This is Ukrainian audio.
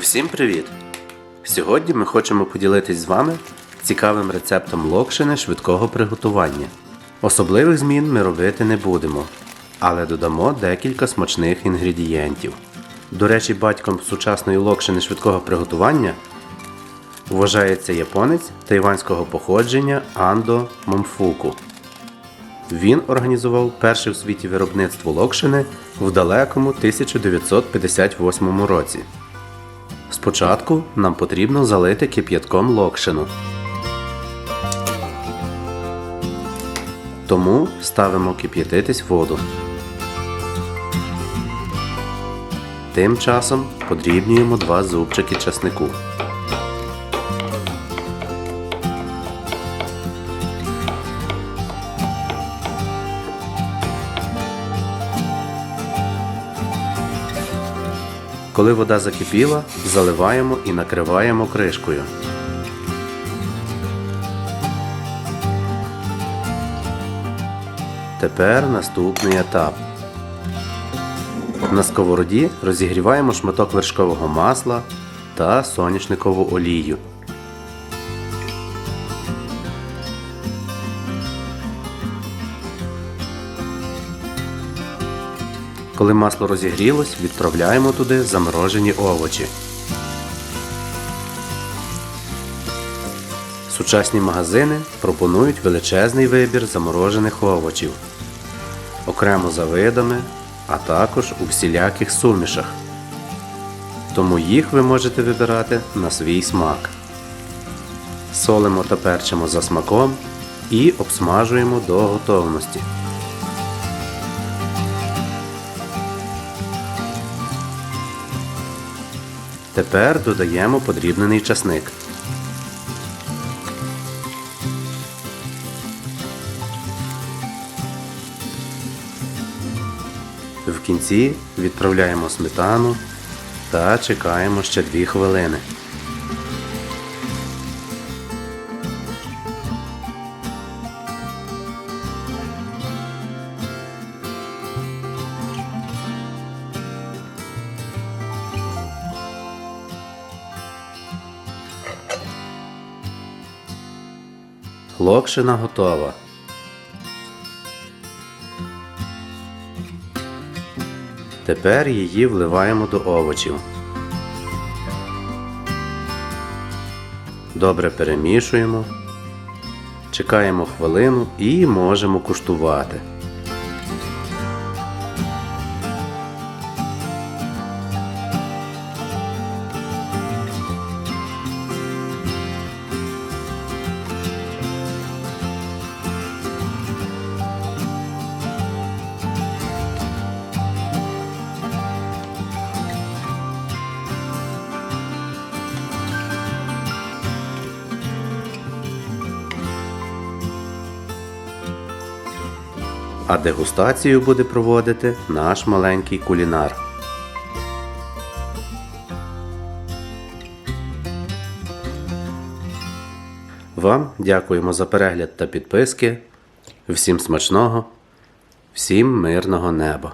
Всім привіт! Сьогодні ми хочемо поділитись з вами цікавим рецептом локшини швидкого приготування. Особливих змін ми робити не будемо, але додамо декілька смачних інгредієнтів. До речі, батьком сучасної локшини швидкого приготування вважається японець тайванського походження Андо Момфуку. Він організував перше в світі виробництво локшини в далекому 1958 році. Спочатку нам потрібно залити кип'ятком локшину. Тому ставимо кип'ятитись воду. Тим часом подрібнюємо два зубчики часнику. Коли вода закипіла, заливаємо і накриваємо кришкою. Тепер наступний етап. На сковороді розігріваємо шматок вершкового масла та соняшникову олію. Коли масло розігрілось, відправляємо туди заморожені овочі. Сучасні магазини пропонують величезний вибір заморожених овочів, окремо за видами, а також у всіляких сумішах. Тому їх ви можете вибирати на свій смак. Солимо та перчимо за смаком і обсмажуємо до готовності. Тепер додаємо подрібнений часник. В кінці відправляємо сметану та чекаємо ще 2 хвилини. Локшина готова. Тепер її вливаємо до овочів. Добре перемішуємо. Чекаємо хвилину і можемо куштувати. А дегустацію буде проводити наш маленький кулінар. Вам дякуємо за перегляд та підписки. Всім смачного, всім мирного неба!